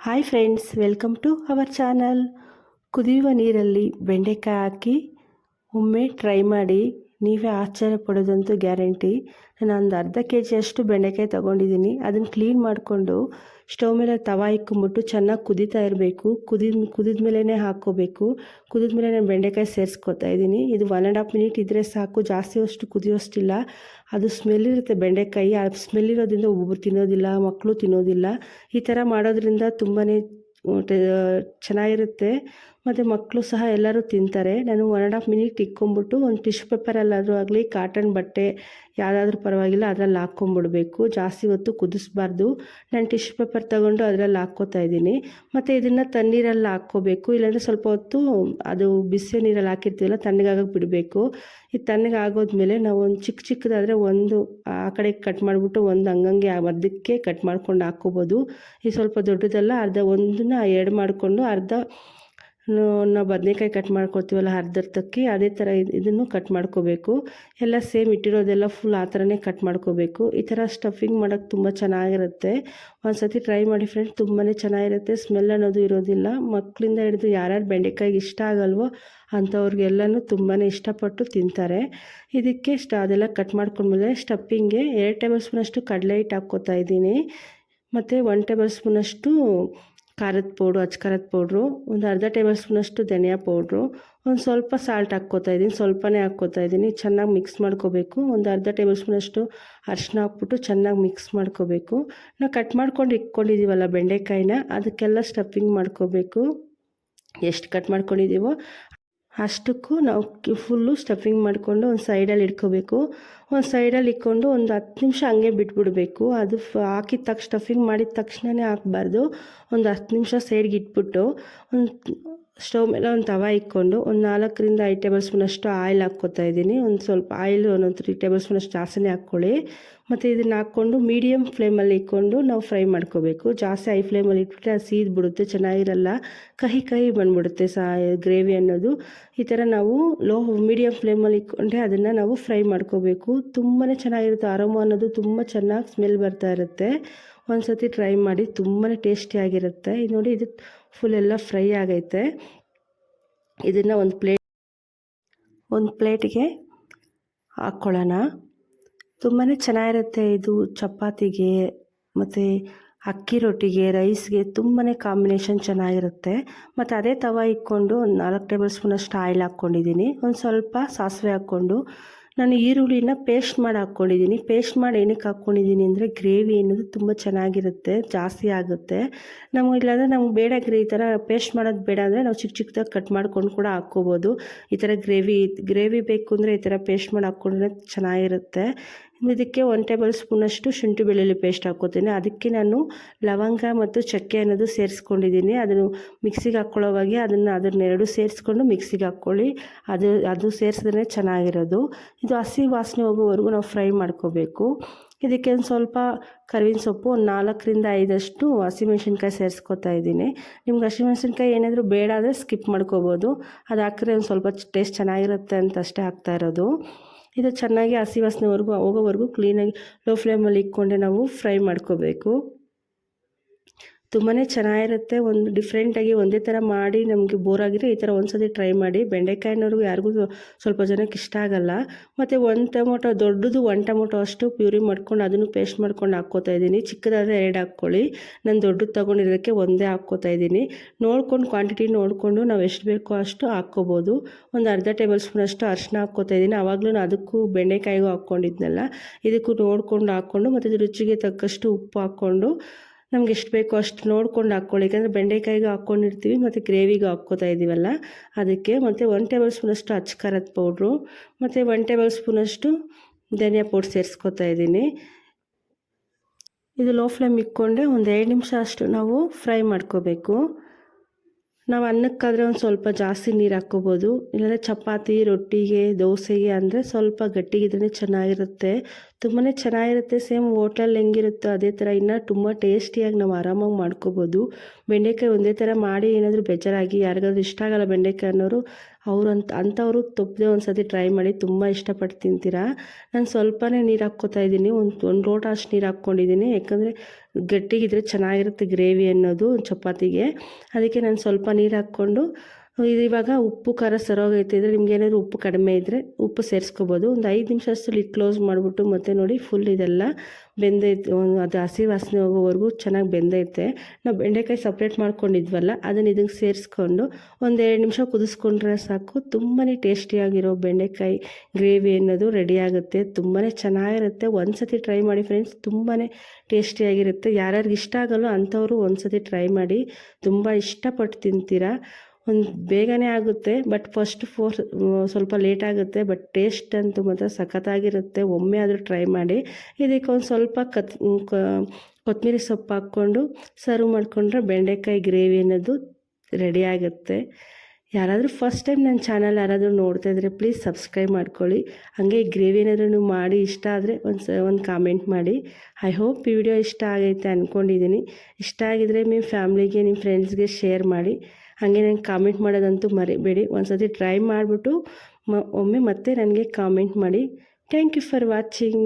Hi friends welcome to our channel ಕುದಿಯುವ ನೀರಲ್ಲಿ ಬೆಂಡೆಕಾಯಿ ಹಾಕಿ ಒಮ್ಮೆ ಟ್ರೈ ಮಾಡಿ. ನೀವೇ ಆಶ್ಚರ್ಯ ಪಡೋದಂತೂ ಗ್ಯಾರಂಟಿ. ನಾನು ಒಂದು ಅರ್ಧ ಕೆ ಜಿಯಷ್ಟು ಬೆಂಡೆಕಾಯಿ ತೊಗೊಂಡಿದ್ದೀನಿ ಅದನ್ನು ಕ್ಲೀನ್ ಮಾಡಿಕೊಂಡು ಸ್ಟವ್ ಮೇಲೆ ತವ ಇಕ್ಕೊಂಬಿಟ್ಟು ಚೆನ್ನಾಗಿ ಕುದೀತಾ ಇರಬೇಕು. ಕುದಿದ ಕುದಿದ ಮೇಲೇ ಹಾಕ್ಕೋಬೇಕು. ಕುದಿದ ಮೇಲೆ ನಾನು ಬೆಂಡೆಕಾಯಿ ಸೇರಿಸ್ಕೊತಾ ಇದ್ದೀನಿ. ಇದು ಒನ್ ಆ್ಯಂಡ್ ಹಾಫ್ ಮಿನಿಟ್ ಇದ್ದರೆ ಸಾಕು. ಜಾಸ್ತಿ ಅಷ್ಟು ಕುದಿಯೋಷ್ಟಿಲ್ಲ. ಅದು ಸ್ಮೆಲ್ ಇರುತ್ತೆ ಬೆಂಡೆಕಾಯಿ. ಆ ಸ್ಮೆಲ್ ಇರೋದ್ರಿಂದ ಒಬ್ಬೊಬ್ರು ತಿನ್ನೋದಿಲ್ಲ ಮಕ್ಕಳು ತಿನ್ನೋದಿಲ್ಲ. ಈ ಥರ ಮಾಡೋದ್ರಿಂದ ತುಂಬಾ ಚೆನ್ನಾಗಿರುತ್ತೆ. ಮತ್ತು ಮಕ್ಕಳು ಸಹ ಎಲ್ಲರೂ ತಿಂತಾರೆ. ನಾನು ಒನ್ ಆ್ಯಂಡ್ ಹಾಫ್ ಮಿನಿಟ್ ಇಕ್ಕೊಂಬಿಟ್ಟು ಒಂದು ಟಿಶ್ಯೂ ಪೇಪರಲ್ಲಾದರೂ ಆಗಲಿ ಕಾಟನ್ ಬಟ್ಟೆ ಯಾವುದಾದ್ರೂ ಪರವಾಗಿಲ್ಲ, ಅದರಲ್ಲಿ ಹಾಕ್ಕೊಂಬಿಡ್ಬೇಕು. ಜಾಸ್ತಿ ಹೊತ್ತು ಕುದಿಸ್ಬಾರ್ದು. ನಾನು ಟಿಶ್ಯೂ ಪೇಪರ್ ತಗೊಂಡು ಅದರಲ್ಲಿ ಹಾಕ್ಕೋತಾ ಇದ್ದೀನಿ. ಮತ್ತು ಇದನ್ನು ತಣ್ಣೀರಲ್ಲಿ ಹಾಕ್ಕೋಬೇಕು. ಇಲ್ಲಾಂದರೆ ಸ್ವಲ್ಪ ಹೊತ್ತು ಅದು ಬಿಸಿ ನೀರಲ್ಲಿ ಹಾಕಿರ್ತೀವಲ್ಲ ತಣ್ಣಗಾಗಕ್ಕೆ ಬಿಡಬೇಕು. ಈ ತಣ್ಣಗಾಗೋದ್ಮೇಲೆ ನಾವು ಒಂದು ಚಿಕ್ಕ ಚಿಕ್ಕದಾದರೆ ಒಂದು, ಆ ಕಡೆ ಕಟ್ ಮಾಡಿಬಿಟ್ಟು ಒಂದು ಹಂಗಂಗೆ ಅದಕ್ಕೆ ಕಟ್ ಮಾಡ್ಕೊಂಡು ಹಾಕ್ಕೋಬೋದು. ಈ ಸ್ವಲ್ಪ ದೊಡ್ಡದಲ್ಲ ಅರ್ಧ ಒಂದನ್ನ ಎರಡು ಮಾಡಿಕೊಂಡು ಅರ್ಧ ನಾವು ಬದನೇಕಾಯಿ ಕಟ್ ಮಾಡ್ಕೊತೀವಲ್ಲ ಅರ್ಧರ್ತಕ್ಕೆ ಅದೇ ಥರ ಇದನ್ನು ಕಟ್ ಮಾಡ್ಕೋಬೇಕು. ಎಲ್ಲ ಸೇಮ್ ಇಟ್ಟಿರೋದೆಲ್ಲ ಫುಲ್ ಆ ಥರನೇ ಕಟ್ ಮಾಡ್ಕೋಬೇಕು. ಈ ಥರ ಸ್ಟಫಿಂಗ್ ಮಾಡೋಕ್ಕೆ ತುಂಬ ಚೆನ್ನಾಗಿರುತ್ತೆ. ಒಂದು ಸತಿ ಟ್ರೈ ಮಾಡಿ ಫ್ರೆಂಡ್ಸ್ ತುಂಬಾ ಚೆನ್ನಾಗಿರುತ್ತೆ. ಸ್ಮೆಲ್ ಅನ್ನೋದು ಇರೋದಿಲ್ಲ. ಮಕ್ಕಳಿಂದ ಹಿಡಿದು ಯಾರ್ಯಾರು ಬೆಂಡೆಕಾಯಿಗೆ ಇಷ್ಟ ಆಗಲ್ವೋ ಅಂಥವ್ರಿಗೆಲ್ಲನೂ ತುಂಬಾ ಇಷ್ಟಪಟ್ಟು ತಿಂತಾರೆ. ಇದಕ್ಕೆ ಸ್ಟ ಅದೆಲ್ಲ ಕಟ್ ಮಾಡ್ಕೊಂಡ್ಮೇಲೆ ಸ್ಟಫಿಂಗ್ಗೆ ಎರಡು ಟೇಬಲ್ ಸ್ಪೂನಷ್ಟು ಕಡಲೆ ಹಿಟ್ಟು ಹಾಕ್ಕೋತಾ ಇದ್ದೀನಿ. ಮತ್ತು ಒನ್ ಟೇಬಲ್ ಸ್ಪೂನಷ್ಟು ಖಾರದ ಪೌಡ್ರು, ಅಚ್ಚ ಖಾರದ ಪೌಡ್ರು, ಒಂದು ಅರ್ಧ ಟೇಬಲ್ ಸ್ಪೂನಷ್ಟು ಧನಿಯಾ ಪೌಡ್ರು, ಒಂದು ಸ್ವಲ್ಪ ಸಾಲ್ಟ್ ಹಾಕ್ಕೋತಾ ಇದ್ದೀನಿ, ಸ್ವಲ್ಪನೇ ಹಾಕ್ಕೋತಾ ಇದ್ದೀನಿ, ಚೆನ್ನಾಗಿ ಮಿಕ್ಸ್ ಮಾಡ್ಕೋಬೇಕು. ಒಂದು ಅರ್ಧ ಟೇಬಲ್ ಸ್ಪೂನಷ್ಟು ಅರಿಶಿನ ಹಾಕ್ಬಿಟ್ಟು ಚೆನ್ನಾಗಿ ಮಿಕ್ಸ್ ಮಾಡ್ಕೋಬೇಕು. ನಾವು ಕಟ್ ಮಾಡ್ಕೊಂಡು ಇಟ್ಕೊಂಡಿದ್ದೀವಲ್ಲ ಬೆಂಡೆಕಾಯಿನ, ಅದಕ್ಕೆಲ್ಲ ಸ್ಟಫಿಂಗ್ ಮಾಡ್ಕೋಬೇಕು. ಎಷ್ಟು ಕಟ್ ಮಾಡ್ಕೊಂಡಿದ್ದೀವೋ ಅಷ್ಟಕ್ಕೂ ನಾವು ಫುಲ್ಲು ಸ್ಟಫಿಂಗ್ ಮಾಡಿಕೊಂಡು ಒಂದು ಸೈಡಲ್ಲಿ ಇಟ್ಕೋಬೇಕು. ಒಂದು ಸೈಡಲ್ಲಿ ಇಕ್ಕೊಂಡು ಒಂದು ಹತ್ತು ನಿಮಿಷ ಹಂಗೆ ಬಿಟ್ಬಿಡಬೇಕು. ಅದು ಹಾಕಿದ ತಕ್ಷಣ ಸ್ಟಫಿಂಗ್ ಮಾಡಿದ ತಕ್ಷಣವೇ ಹಾಕ್ಬಾರ್ದು. ಒಂದು ಹತ್ತು ನಿಮಿಷ ಸೈಡ್ಗೆ ಇಟ್ಬಿಟ್ಟು ಒಂದು ಸ್ಟವ್ ಮೇಲೆ ಒಂದು ತವ ಇಕ್ಕೊಂಡು ಒಂದು ನಾಲ್ಕರಿಂದ ಐದು ಟೇಬಲ್ ಸ್ಪೂನಷ್ಟು ಆಯಿಲ್ ಹಾಕ್ಕೊತಾ ಇದ್ದೀನಿ. ಒಂದು ಸ್ವಲ್ಪ ಆಯಿಲ್ ಒಂದೊಂದು ತ್ರೀ ಟೇಬಲ್ ಸ್ಪೂನಷ್ಟು ಜಾಸ್ತಿನೇ ಹಾಕ್ಕೊಳ್ಳಿ. ಮತ್ತು ಇದನ್ನು ಹಾಕ್ಕೊಂಡು ಮೀಡಿಯಮ್ ಫ್ಲೇಮಲ್ಲಿ ಇಕ್ಕೊಂಡು ನಾವು ಫ್ರೈ ಮಾಡ್ಕೋಬೇಕು. ಜಾಸ್ತಿ ಹೈ ಫ್ಲೇಮಲ್ಲಿ ಇಟ್ಬಿಟ್ರೆ ಅದು ಸೀದ್ ಬಿಡುತ್ತೆ ಚೆನ್ನಾಗಿರಲ್ಲ. ಕಹಿ ಕಹಿ ಬಂದ್ಬಿಡುತ್ತೆ ಸಾ ಗ್ರೇವಿ ಅನ್ನೋದು. ಈ ಥರ ನಾವು ಲೋ ಮೀಡಿಯಮ್ ಫ್ಲೇಮಲ್ಲಿ ಇಕ್ಕೊಂಡ್ರೆ ಅದನ್ನು ನಾವು ಫ್ರೈ ಮಾಡ್ಕೋಬೇಕು. ತುಂಬಾ ಚೆನ್ನಾಗಿರುತ್ತೆ. ಅರೋಮ ಅನ್ನೋದು ತುಂಬ ಚೆನ್ನಾಗಿ ಸ್ಮೆಲ್ ಬರ್ತಾ ಇರುತ್ತೆ. ಒಂದು ಸತಿ ಟ್ರೈ ಮಾಡಿ ತುಂಬಾ ಟೇಸ್ಟಿಯಾಗಿರುತ್ತೆ ಇದು ನೋಡಿ ಇದು ಫುಲ್ ಎಲ್ಲ ಫ್ರೈ ಆಗೈತೆ. ಇದನ್ನು ಒಂದು ಪ್ಲೇಟ್ ಒಂದು ಪ್ಲೇಟಿಗೆ ಹಾಕ್ಕೊಳ್ಳೋಣ ತುಂಬಾ ಚೆನ್ನಾಗಿರುತ್ತೆ ಇದು ಚಪಾತಿಗೆ, ಮತ್ತು ಅಕ್ಕಿ ರೊಟ್ಟಿಗೆ ರೈಸ್ಗೆ ತುಂಬಾ ಕಾಂಬಿನೇಷನ್ ಚೆನ್ನಾಗಿರುತ್ತೆ. ಮತ್ತು ಅದೇ ತವ ಇಕ್ಕೊಂಡು ಒಂದು ನಾಲ್ಕು ಟೇಬಲ್ ಸ್ಪೂನಷ್ಟು ಆಯಿಲ್ ಹಾಕ್ಕೊಂಡಿದ್ದೀನಿ. ಒಂದು ಸ್ವಲ್ಪ ಸಾಸಿವೆ ಹಾಕ್ಕೊಂಡು ನಾನು ಈರುಳ್ಳಿನ ಪೇಸ್ಟ್ ಮಾಡಿ ಹಾಕ್ಕೊಂಡಿದ್ದೀನಿ. ಪೇಸ್ಟ್ ಮಾಡಿ ಏನಕ್ಕೆ ಹಾಕ್ಕೊಂಡಿದ್ದೀನಿ ಅಂದರೆ ಗ್ರೇವಿ ಅನ್ನೋದು ತುಂಬ ಚೆನ್ನಾಗಿರುತ್ತೆ, ಜಾಸ್ತಿ ಆಗುತ್ತೆ. ನಮಗೆ ಇಲ್ಲಾಂದರೆ ನಮ್ಗೆ ಬೇಡ ಗ್ರೇ ಈ ಥರ ಪೇಸ್ಟ್ ಮಾಡೋದು ಬೇಡ ಅಂದರೆ ನಾವು ಚಿಕ್ಕ ಚಿಕ್ಕದಾಗಿ ಕಟ್ ಮಾಡ್ಕೊಂಡು ಕೂಡ ಹಾಕ್ಕೋಬೋದು. ಈ ಥರ ಗ್ರೇವಿ ಗ್ರೇವಿ ಬೇಕು ಅಂದರೆ ಈ ಥರ ಪೇಸ್ಟ್ ಮಾಡಿ ಹಾಕ್ಕೊಂಡ್ರೆ ಚೆನ್ನಾಗಿರುತ್ತೆ. ಇದಕ್ಕೆ ಒನ್ ಟೇಬಲ್ ಸ್ಪೂನಷ್ಟು ಶುಂಠಿ ಬೆಳ್ಳುಳ್ಳಿ ಪೇಸ್ಟ್ ಹಾಕ್ಕೋತೀನಿ ಅದಕ್ಕೆ ನಾನು ಲವಂಗ ಮತ್ತು ಚಕ್ಕೆ ಅನ್ನೋದು ಸೇರಿಸ್ಕೊಂಡಿದ್ದೀನಿ. ಅದನ್ನು ಮಿಕ್ಸಿಗೆ ಹಾಕ್ಕೊಳ್ಳೋವಾಗೆ ಅದನ್ನು ಅದನ್ನೆರಡು ಸೇರಿಸ್ಕೊಂಡು ಮಿಕ್ಸಿಗೆ ಹಾಕ್ಕೊಳ್ಳಿ. ಅದು ಅದು ಸೇರಿಸಿದ್ರೆ ಚೆನ್ನಾಗಿರೋದು. ಇದು ಹಸಿ ವಾಸನೆ ಹೋಗೋವರೆಗೂ ನಾವು ಫ್ರೈ ಮಾಡ್ಕೋಬೇಕು. ಇದಕ್ಕೆ ಒಂದು ಸ್ವಲ್ಪ ಕರಿವಿನ ಸೊಪ್ಪು, ಒಂದು ನಾಲ್ಕರಿಂದ ಐದಷ್ಟು ಹಸಿಮೆಣ್ಸಿನ್ಕಾಯಿ ಸೇರಿಸ್ಕೊತಾ ಇದ್ದೀನಿ. ನಿಮ್ಗೆ ಹಸಿಮೆಣ್ಸಿನ್ಕಾಯಿ ಏನಾದರೂ ಬೇಡ ಅಂದರೆ ಸ್ಕಿಪ್ ಮಾಡ್ಕೋಬೋದು. ಅದು ಹಾಕಿದ್ರೆ ಒಂದು ಸ್ವಲ್ಪ ಟೇಸ್ಟ್ ಚೆನ್ನಾಗಿರುತ್ತೆ ಅಂತ ಅಷ್ಟೇ ಹಾಕ್ತಾ ಇರೋದು. ಇದು ಚೆನ್ನಾಗಿ ಹಸಿ ವಾಸನೆವರೆಗೂ ಹೋಗೋವರೆಗೂ ಕ್ಲೀನಾಗಿ ಲೋ ಫ್ಲೇಮಲ್ಲಿ ಇಕ್ಕೊಂಡೆ ನಾವು ಫ್ರೈ ಮಾಡ್ಕೋಬೇಕು. ತುಂಬಾ ಚೆನ್ನಾಗಿರುತ್ತೆ. ಒಂದು ಡಿಫ್ರೆಂಟಾಗಿ ಒಂದೇ ಥರ ಮಾಡಿ ನಮಗೆ ಬೋರ್ ಆಗಿದ್ರೆ ಈ ಥರ ಒಂದು ಸತಿ ಟ್ರೈ ಮಾಡಿ. ಬೆಂಡೆಕಾಯಿನವ್ರಿಗೂ ಯಾರಿಗೂ ಸ್ವಲ್ಪ ಜನಕ್ಕೆ ಇಷ್ಟ ಆಗಲ್ಲ. ಮತ್ತು ಒಂದು ಟೊಮೊಟೊ ದೊಡ್ಡದು ಒಂದು ಟೊಮೊಟೊ ಅಷ್ಟು ಪ್ಯೂರಿ ಮಾಡ್ಕೊಂಡು ಅದನ್ನು ಪೇಸ್ಟ್ ಮಾಡ್ಕೊಂಡು ಹಾಕ್ಕೋತಾ ಇದ್ದೀನಿ. ಚಿಕ್ಕದಾದರೆ ಎರಡು ಹಾಕ್ಕೊಳ್ಳಿ. ನಾನು ದೊಡ್ಡದು ತೊಗೊಂಡಿರೋದಕ್ಕೆ ಒಂದೇ ಹಾಕ್ಕೋತಾ ಇದ್ದೀನಿ. ನೋಡ್ಕೊಂಡು ಕ್ವಾಂಟಿಟಿ ನೋಡಿಕೊಂಡು ನಾವು ಎಷ್ಟು ಬೇಕೋ ಅಷ್ಟು ಹಾಕ್ಕೋಬೋದು. ಒಂದು ಅರ್ಧ ಟೇಬಲ್ ಸ್ಪೂನ್ ಅಷ್ಟು ಅರಿಶಿನ ಹಾಕ್ಕೋತಾ ಇದ್ದೀನಿ. ಆವಾಗಲೂ ಅದಕ್ಕೂ ಬೆಂಡೆಕಾಯಿಗೂ ಹಾಕ್ಕೊಂಡಿದ್ನಲ್ಲ. ಇದಕ್ಕೂ ನೋಡಿಕೊಂಡು ಹಾಕ್ಕೊಂಡು ಮತ್ತು ರುಚಿಗೆ ತಕ್ಕಷ್ಟು ಉಪ್ಪು ಹಾಕ್ಕೊಂಡು ನಮ್ಗೆ ಎಷ್ಟು ಬೇಕೋ ಅಷ್ಟು ನೋಡ್ಕೊಂಡು ಹಾಕ್ಕೊಳ್ಳಿ. ಯಾಕಂದರೆ ಬೆಂಡೆಕಾಯಿಗೆ ಹಾಕ್ಕೊಂಡಿರ್ತೀವಿ, ಮತ್ತು ಗ್ರೇವಿಗೆ ಹಾಕ್ಕೋತಾ ಇದ್ದೀವಲ್ಲ ಅದಕ್ಕೆ ಮತ್ತು ಒನ್ ಟೇಬಲ್ ಸ್ಪೂನಷ್ಟು ಖಾರದ ಪೌಡ್ರು ಮತ್ತು ಒನ್ ಟೇಬಲ್ ಸ್ಪೂನಷ್ಟು ಧನಿಯಾ ಪೌಡ್ರ್ ಸೇರಿಸ್ಕೊತಾ ಇದ್ದೀನಿ. ಇದು ಲೋ ಫ್ಲೇಮ್ ಇಕ್ಕೊಂಡೆ ಒಂದು ಎರಡು ನಿಮಿಷ ಅಷ್ಟು ನಾವು ಫ್ರೈ ಮಾಡ್ಕೋಬೇಕು. ನಾವು ಅನ್ನಕ್ಕಾದರೆ ಒಂದು ಸ್ವಲ್ಪ ಜಾಸ್ತಿ ನೀರು ಹಾಕ್ಕೋಬೋದು. ಇಲ್ಲಾಂದರೆ ಚಪಾತಿ, ರೊಟ್ಟಿಗೆ, ದೋಸೆಗೆ ಅಂದರೆ ಸ್ವಲ್ಪ ಗಟ್ಟಿಗಿದ್ರೆ ಚೆನ್ನಾಗಿರುತ್ತೆ. ತುಂಬಾ ಚೆನ್ನಾಗಿರುತ್ತೆ, ಸೇಮ್ ಹೋಟ್ಲಲ್ಲಿ ಹೆಂಗಿರುತ್ತೋ ಅದೇ ಥರ. ಇನ್ನು ತುಂಬ ಟೇಸ್ಟಿಯಾಗಿ ನಾವು ಆರಾಮಾಗಿ ಮಾಡ್ಕೋಬೋದು. ಬೆಂಡೆಕಾಯಿ ಒಂದೇ ಥರ ಮಾಡಿ ಏನಾದರೂ ಬೇಜಾರಾಗಿ ಯಾರಿಗಾದ್ರೂ ಇಷ್ಟ ಆಗಲ್ಲ ಬೆಂಡೆಕಾಯಿ ಅನ್ನೋರು, ಅವರು ಅಂತ, ಅಂಥವ್ರು ತಪ್ಪದೆ ಒಂದು ಸತಿ ಟ್ರೈ ಮಾಡಿ ತುಂಬ ಇಷ್ಟಪಟ್ಟು ತಿಂತೀರಾ? ನಾನು ಸ್ವಲ್ಪನೇ ನೀರು ಹಾಕ್ಕೋತಾ ಇದ್ದೀನಿ, ಒಂದು ಒಂದು ಲೋಟ ಅಷ್ಟು ನೀರು ಹಾಕ್ಕೊಂಡಿದ್ದೀನಿ. ಯಾಕಂದರೆ ಗಟ್ಟಿಗಿದ್ರೆ ಚೆನ್ನಾಗಿರುತ್ತೆ ಗ್ರೇವಿ ಅನ್ನೋದು ಚಪಾತಿಗೆ. ಅದಕ್ಕೆ ನಾನು ಸ್ವಲ್ಪ ನೀರು ಹಾಕ್ಕೊಂಡು ಇವಾಗ ಉಪ್ಪು, ಖಾರ ಸರೋಗೈತೆ ಇದ್ರೆ ನಿಮ್ಗೆ ಏನಾದರೂ ಉಪ್ಪು ಕಡಿಮೆ ಇದ್ದರೆ ಉಪ್ಪು ಸೇರಿಸ್ಕೋಬೋದು. ಒಂದು ಐದು ನಿಮಿಷ ಅಷ್ಟು ಲಿಟ್ ಕ್ಲೋಸ್ ಮಾಡಿಬಿಟ್ಟು ಮತ್ತೆ ನೋಡಿ ಫುಲ್ ಇದೆಲ್ಲ ಬೆಂದೈತೆ. ಅದು ಹಸಿ ವಾಸನೆ ಹೋಗೋವರೆಗೂ ಚೆನ್ನಾಗಿ ಬೆಂದೈತೆ. ನಾವು ಬೆಂಡೆಕಾಯಿ ಸಪ್ರೇಟ್ ಮಾಡ್ಕೊಂಡಿದ್ವಲ್ಲ, ಅದನ್ನು ಇದಕ್ಕೆ ಸೇರಿಸ್ಕೊಂಡು ಒಂದು ಎರಡು ನಿಮಿಷ ಕುದಿಸ್ಕೊಂಡ್ರೆ ಸಾಕು. ತುಂಬಾ ಟೇಸ್ಟಿಯಾಗಿರೋ ಬೆಂಡೆಕಾಯಿ ಗ್ರೇವಿ ಅನ್ನೋದು ರೆಡಿ ಆಗುತ್ತೆ. ತುಂಬಾ ಚೆನ್ನಾಗಿರುತ್ತೆ. ಒಂದು ಸತಿ ಟ್ರೈ ಮಾಡಿ ಫ್ರೆಂಡ್ಸ್ ತುಂಬಾ ಟೇಸ್ಟಿಯಾಗಿರುತ್ತೆ ಯಾರ್ಯಾರಿಗೆ ಇಷ್ಟ ಆಗಲ್ಲೋ ಅಂಥವರು ಒಂದು ಸತಿ ಟ್ರೈ ಮಾಡಿ. ತುಂಬ ಇಷ್ಟಪಟ್ಟು ತಿಂತೀರಾ? ಒಂದು ಬೇಗನೆ ಆಗುತ್ತೆ ಬಟ್ ಫಸ್ಟ್ ಫೋರ್ ಸ್ವಲ್ಪ ಲೇಟ್ ಆಗುತ್ತೆ ಬಟ್ ಟೇಸ್ಟ್ ಅಂತೂ ಮಾತ್ರ ಸಖತ್ತಾಗಿರುತ್ತೆ. ಒಮ್ಮೆ ಆದರೂ ಟ್ರೈ ಮಾಡಿ ಇದಕ್ಕೆ ಒಂದು ಸ್ವಲ್ಪ ಕತ್ ಕೊತ್ತಂಬರಿ ಸೊಪ್ಪು ಹಾಕ್ಕೊಂಡು ಸರ್ವ್ ಮಾಡಿಕೊಂಡ್ರೆ ಬೆಂಡೆಕಾಯಿ ಗ್ರೇವಿ ಅನ್ನೋದು ರೆಡಿ ಆಗುತ್ತೆ. ಯಾರಾದರೂ ಫಸ್ಟ್ ಟೈಮ್ ನನ್ನ ಚಾನಲ್ ಯಾರಾದರೂ ನೋಡ್ತಾ ಇದ್ದರೆ ಪ್ಲೀಸ್ ಸಬ್ಸ್ಕ್ರೈಬ್ ಮಾಡ್ಕೊಳ್ಳಿ. ಹಾಗೆ ಗ್ರೇವಿ ಏನಾದರೂ ಮಾಡಿ, ಇಷ್ಟ ಆದರೆ ಒಂದು ಸ, ಒಂದು ಕಾಮೆಂಟ್ ಮಾಡಿ. ಐ ಹೋಪ್ ಈ ವಿಡಿಯೋ ಇಷ್ಟ ಆಗೈತೆ ಅಂದ್ಕೊಂಡಿದ್ದೀನಿ ಇಷ್ಟ ಆಗಿದ್ದರೆ ನಿಮ್ಮ ಫ್ಯಾಮ್ಲಿಗೆ ನಿಮ್ಮ ಫ್ರೆಂಡ್ಸ್ಗೆ ಶೇರ್ ಮಾಡಿ. ಹಾಗೆ ನನಗೆ ಕಾಮೆಂಟ್ ಮಾಡೋದಂತೂ ಮರಿಬೇಡಿ. ಒಂದು ಸತಿ ಟ್ರೈ ಮಾಡಿಬಿಟ್ಟು ಒಮ್ಮೆ ಮತ್ತೆ ನನಗೆ ಕಾಮೆಂಟ್ ಮಾಡಿ. Thank you for watching